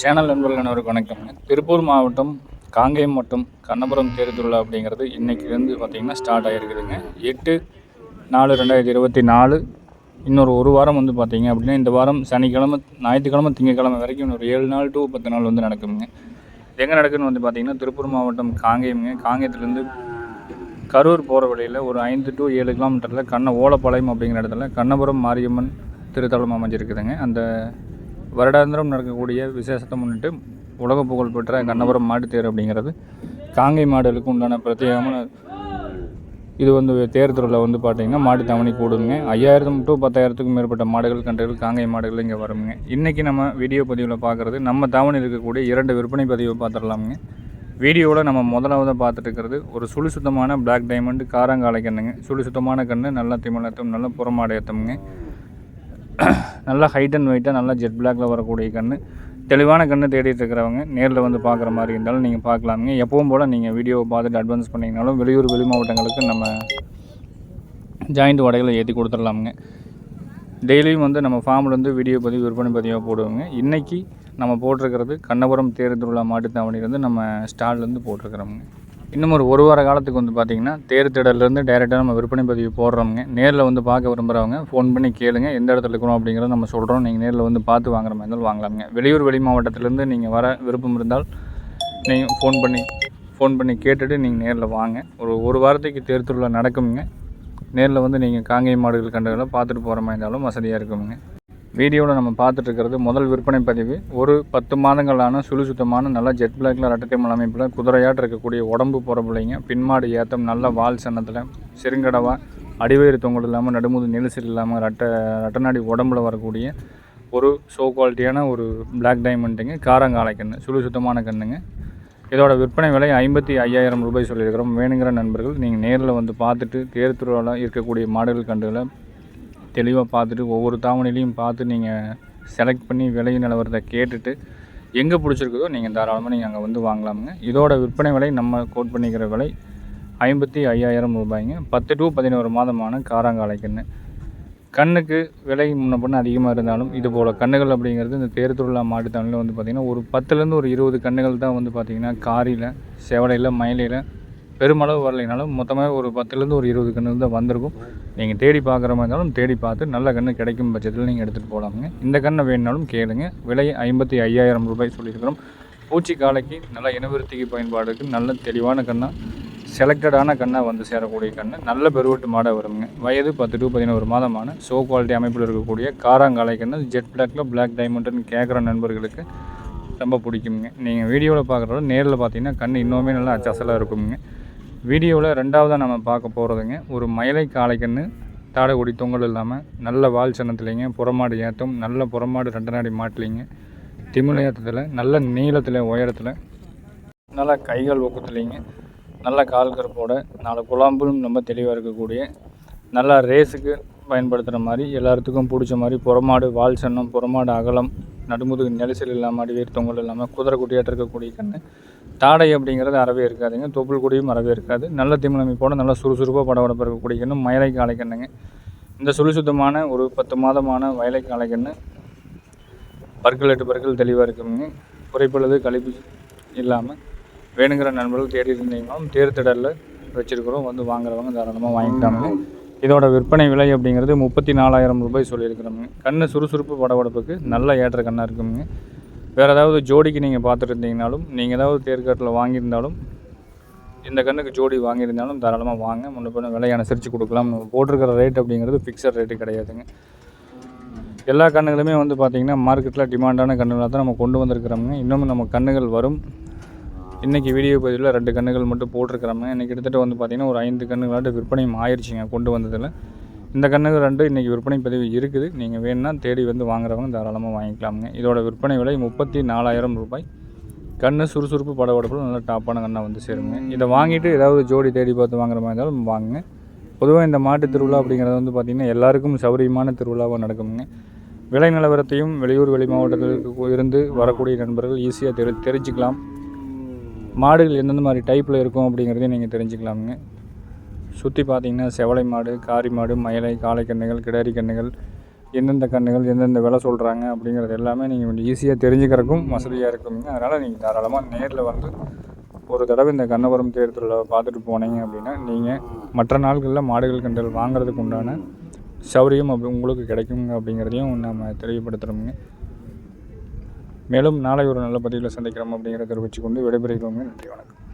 Channel நண்பர்கள் அனைவருக்கும் வணக்கம்ங்க திருப்பூர் மாவட்டம் காங்கேயம் மற்றும் கண்ணபுரம் தேர் திருவிழா அப்படிங்கிறது இன்றைக்கிலேருந்து பார்த்திங்கன்னா ஸ்டார்ட் ஆகிருக்குதுங்க எட்டு நாலு ரெண்டாயிரத்தி இருபத்தி நாலு. இன்னொரு ஒரு வாரம் வந்து பார்த்திங்க அப்படின்னா இந்த வாரம் சனிக்கிழமை ஞாயிற்றுக்கிழமை திங்கக்கிழமை வரைக்கும் இன்னொரு ஏழு நாள் டு பத்து நாள் வந்து நடக்குங்க. எங்கே நடக்குதுன்னு வந்து பார்த்திங்கன்னா திருப்பூர் மாவட்டம் காங்கேயம்ங்க. காங்கேயத்துலேருந்து கரூர் போகிற வழியில் ஒரு ஐந்து டு ஏழு கிலோமீட்டரில் கண்ண ஓலப்பாளையம் அப்படிங்கிற இடத்துல கண்ணபுரம் மாரியம்மன் திருத்தலம் அமைஞ்சிருக்குதுங்க. அந்த வருடாந்திரம் நடக்கக்கூடிய விசேஷத்தை முன்னிட்டு உலக புகழ்பெற்ற கண்ணபுரம் மாட்டுத்தேர் அப்படிங்கிறது காங்கை மாடுகளுக்கு உண்டான பிரத்யேகமான இது வந்து தேர் திருவிழா வந்து பார்த்தீங்கன்னா மாட்டு தவணை கூடுங்க ஐயாயிரம் டு பத்தாயிரத்துக்கும் மேற்பட்ட மாடுகள் கன்றுகள் காங்கை மாடுகள் இங்கே வருங்க. இன்றைக்கி நம்ம வீடியோ பதிவில் பார்க்குறது நம்ம தவணை இருக்கக்கூடிய இரண்டு விற்பனை பதிவை பார்த்துடலாமுங்க. வீடியோவில் நம்ம முதலாவதாக பார்த்துட்டு இருக்கிறது ஒரு சுழி சுத்தமான பிளாக் டைமண்ட் காரங்காலை கண்ணுங்க சுழி சுத்தமான கண்ணு நல்லா திமிழத்தும் நல்லா புறமாடு நல்லா ஹைட் அண்ட் வெயிட்டாக நல்லா ஜெட் பிளாக்ல வரக்கூடிய கன்று தெளிவான கன்று தேடிட்டு இருக்கிறவங்க நேரில் வந்து பார்க்குற மாதிரி இருந்தாலும் நீங்கள் பார்க்கலாமுங்க. எப்பவும் போல் நீங்கள் வீடியோவை பார்த்துட்டு அட்வான்ஸ் பண்ணிங்கனாலும் வெளியூர் வெளி மாவட்டங்களுக்கு நம்ம ஜாயிண்ட் வடைகளை ஏற்றி கொடுத்துடலாமுங்க. டெய்லியும் வந்து நம்ம ஃபார்ம்லேருந்து வீடியோ பதிவு விற்பனை பதிவாக போடுவோங்க. இன்றைக்கி நம்ம போட்டிருக்கிறது கண்ணபுரம் தேர் திருவிழா மாட்டுத்தாவணிலேருந்து நம்ம ஸ்டால்லேருந்து போட்டிருக்கிறோமுங்க. இன்னும் ஒரு ஒரு வார காலத்துக்கு வந்து பார்த்திங்கன்னா தேர் திடல்லேருந்து டேரெக்டாக நம்ம விற்பனை பதிவு போடுறோமுங்க நேரில் வந்து பார்க்க விரும்புகிறவங்க ஃபோன் பண்ணி கேளுங்க எந்த இடத்துல இருக்கிறோம் அப்படிங்கிறத நம்ம சொல்கிறோம் நீங்கள் நேரில் வந்து பார்த்து வாங்குற மாதிரி இருந்தாலும் வாங்கலாமுங்க. வெளியூர் வெளி மாவட்டத்திலேருந்து நீங்கள் வர விருப்பம் இருந்தால் நீங்கள் ஃபோன் பண்ணி ஃபோன் பண்ணி கேட்டுட்டு நீங்கள் நேரில் வாங்க. ஒரு ஒரு வாரத்துக்கு தேர் திருவிழா நடக்குமுங்க. நேரில் வந்து நீங்கள் காங்கேயம் மாடுகள் கண்டுகளை பார்த்துட்டு போகிற மாதிரி இருந்தாலும் வசதியாக இருக்குமுங்க. வீடியோவில் நம்ம பார்த்துட்ருக்கிறது முதல் விற்பனை பதிவு. ஒரு பத்து மாதங்களான சுழு சுத்தமான நல்ல ஜெட் பிளாக்ல ரெட்டத்தைமல் அமைப்பில் குதிரையாட்டு இருக்கக்கூடிய உடம்பு போகிற பிள்ளைங்க பின்மாடு ஏத்தம் நல்ல வால் சன்னத்தில் செருங்கடவா அடிவயிறு தொங்கல் இல்லாமல் நடுமுது நெலுசல் இல்லாமல் ரட்ட ரட்டநாடி உடம்புல வரக்கூடிய ஒரு ஷோ குவாலிட்டியான ஒரு பிளாக் டைமண்டுங்க காரங்காலை கன்று சுழு சுத்தமான கண்ணுங்க. இதோட விற்பனை விலை ஐம்பத்தி ஐயாயிரம் ரூபாய் சொல்லியிருக்கிறோம். வேணுங்கிற நண்பர்கள் நீங்கள் நேரில் வந்து பார்த்துட்டு தேர் திருவிழா இருக்கக்கூடிய மாடுகள் கண்டுகளை தெளிவாக பார்த்துட்டு ஒவ்வொரு தாவணிலையும் பார்த்து நீங்கள் செலக்ட் பண்ணி விலை நிலவரத்தை கேட்டுட்டு எங்கே பிடிச்சிருக்குதோ நீங்கள் தாராளமாக நீங்கள் அங்கே வந்து வாங்கலாமுங்க. இதோட விற்பனை விலை நம்ம கோட் பண்ணிக்கிற விலை ஐம்பத்தி ஐயாயிரம் ரூபாய்ங்க. பத்து டு பதினோரு மாதமான காராங்காலை கன்று கண்ணுக்கு விலை முன்ன பண்ண அதிகமாக இருந்தாலும் இது போல் கண்ணுகள் அப்படிங்கிறது இந்த தேர் திருவிழா மாட்டுத்தானில் வந்து பார்த்திங்கன்னா ஒரு பத்துலேருந்து ஒரு இருபது கண்ணுகள் தான் வந்து பார்த்திங்கன்னா காரியில் செவலையில் மயிலையில் பெருமளவு வரலைனாலும் மொத்தமாக ஒரு பத்துலேருந்து ஒரு இருபது கன்று தான் வந்திருக்கும். நீங்கள் தேடி பார்க்குற மாதிரி இருந்தாலும் தேடி பார்த்து நல்ல கன்று கிடைக்கும் பட்சத்தில் நீங்கள் எடுத்துகிட்டு போகலாமுங்க இந்த கண்ணை வேணுனாலும் கேளுங்க. விலை ஐம்பத்தி ஐயாயிரம் ரூபாய் சொல்லியிருக்கிறோம். பூச்சி காலைக்கு நல்ல இனவிருத்திக்கு பயன்பாடுக்கு நல்ல தெளிவான கண்ணாக செலக்டடான கண்ணாக வந்து சேரக்கூடிய கண்ணு. நல்ல பெருவட்டு மாடாக வருங்க. வயது பத்து டு பதினோரு மாதமான ஷோ குவாலிட்டி அமைப்பில் இருக்கக்கூடிய காராங்காலை கண்ணு. ஜெட் பிளாக்ல பிளாக் டைமண்ட்னு கேட்குற நண்பர்களுக்கு ரொம்ப பிடிக்குங்க. நீங்கள் வீடியோவில் பார்க்குறத நேரில் பார்த்தீங்கன்னா கண் இன்னுமே நல்லா அச்சசலாக இருக்குங்க. வீடியோவில் ரெண்டாவதாக நம்ம பார்க்க போகிறதுங்க ஒரு மயிலை காளைக்கன்று தாடைக்குடி தொங்கல் இல்லாமல் நல்ல வால் சின்னத்துலேங்க புறமாடு ஏற்றம் நல்ல புறமாடு ரெண்டு நாடி மாட்டிலிங்க. திமிழ் ஏற்றத்தில் நல்ல நீளத்தில் உயரத்தில் நல்ல கைகள் ஊக்கத்துலேங்க நல்ல கால் கருப்போட நாலு குழாம்பும் ரொம்ப தெளிவாக இருக்கக்கூடிய நல்லா ரேஸுக்கு பயன்படுத்துகிற மாதிரி எல்லாத்துக்கும் பிடிச்ச மாதிரி புறமாடு வால் சன்னம் புறமாடு அகலம் நடுமுதுகு நெரிசல் இல்லாமல் அடிவேர் தொங்கல் இல்லாமல் குதிரை குட்டியாட்ட இருக்கக்கூடிய கண்ணு. தாடை அப்படிங்கிறது அறவே இருக்காதுங்க. தொப்புள் குடியும் அறவே இருக்காது. நல்ல திமிழமைப்போடு நல்லா சுறுசுறுப்பாக படபடப்பு இருக்கக்கூடிய கண்ணு மயிலை காளை கண்ணுங்க. இந்த சுழி சுத்தமான ஒரு பத்து மாதமான வயலை காளை கன்று பற்கள் எட்டு பற்கள் தெளிவாக இருக்குங்க. குறைப்பளவு கழிப்பு இல்லாமல் வேணுங்கிற நண்பர்கள் தேடி இருந்தீங்களும் தேர்திடலில் வச்சுருக்கிறோம். வந்து வாங்குறவங்க தாராளமாக வாங்கிட்டாங்க இதோட விற்பனை விலை அப்படிங்கிறது முப்பத்தி நாலாயிரம் ரூபாய் சொல்லியிருக்கிறோமுங்க கண்ணு சுறுசுறுப்பு படபடப்புக்கு நல்ல ஏற்ற கண்ணாக இருக்குங்க. வேறு ஏதாவது ஜோடிக்கு நீங்கள் பார்த்துட்டு இருந்தீங்கனாலும் நீங்கள் ஏதாவது தேர்காட்டில் வாங்கியிருந்தாலும் இந்த கண்ணுக்கு ஜோடி வாங்கியிருந்தாலும் தாராளமாக வாங்க. முன்ன பின்ன விலை அனுசரித்து கொடுக்கலாம். நம்ம போட்டிருக்கிற ரேட் அப்படிங்கிறது ஃபிக்ஸட் ரேட்டு கிடையாதுங்க. எல்லா கண்ணுகளுமே வந்து பார்த்திங்கன்னா மார்க்கெட்டில் டிமாண்டான கண்ணுகளாக தான் நம்ம கொண்டு வந்திருக்கிறோமுங்க. இன்னமும் நம்ம கண்ணுகள் வரும். இன்றைக்கி வீடியோ பதிவில் ரெண்டு கண்ணுகள் மட்டும் போட்டிருக்கிறாங்க. இன்றைக்கி கிட்டத்தட்ட வந்து பார்த்திங்கன்னா ஒரு ஐந்து கண்ணுகளாட்டு விற்பனையும் ஆயிடுச்சுங்க கொண்டு வந்ததில். இந்த கண்ணுகள் ரெண்டு இன்றைக்கி விற்பனை பதிவு இருக்குது. நீங்கள் வேணும்னா தேடி வந்து வாங்குறவங்க தாராளமாக வாங்கிக்கலாமுங்க. இதோட விற்பனை விலை முப்பத்தி நாலாயிரம் ரூபாய். கண்ணு சுறுசுறுப்பு படபடப்பில் நல்ல டாப்பான கண்ணாக வந்து சேருங்க. இதை வாங்கிட்டு ஏதாவது ஜோடி தேடி பார்த்து வாங்குற மாதிரி இருந்தாலும் வாங்குங்க. பொதுவாக இந்த மாட்டு திருவிழா அப்படிங்கிறது வந்து பார்த்திங்கன்னா எல்லாருக்கும் சௌரியமான திருவிழாவாக நடக்குங்க விலை நிலவரத்தையும் வெளியூர் வெளி மாவட்டத்திற்கு இருந்து வரக்கூடிய நண்பர்கள் ஈஸியாக தெரி தெரிஞ்சுக்கலாம். மாடுகள் எந்தெந்த மாதிரி டைப்பில் இருக்கும் அப்படிங்கிறதையும் நீங்கள் தெரிஞ்சுக்கலாமுங்க. சுற்றி பார்த்தீங்கன்னா செவலை மாடு காரி மாடு மயிலை காளை கன்றுகள் கிடாரி கன்றுகள் எந்தெந்த கன்றுகள் எந்தெந்த விலை சொல்கிறாங்க அப்படிங்கிறது எல்லாமே நீங்கள் கொஞ்சம் ஈஸியாக தெரிஞ்சுக்கிறக்கும் வசதியாக இருக்குங்க அதனால் நீங்கள் தாராளமாக நேரில் வந்து ஒரு தடவை இந்த கண்ணபுரம் தேர்தலில் பார்த்துட்டு போனீங்க அப்படின்னா நீங்கள் மற்ற நாட்களில் மாடுகள் கன்றுகள் வாங்குறதுக்கு உண்டான சௌரியம் அப்படி உங்களுக்கு கிடைக்குங்க அப்படிங்கிறதையும் நம்ம தெரியப்படுத்துகிறோமுங்க மேலும் நாளை ஒரு நல்ல பதிவில் சந்திக்கிறோம் அப்படிங்கிறத தெரிவித்துக்கொண்டு விடைபெறுகிறோமே. நன்றி வணக்கம்.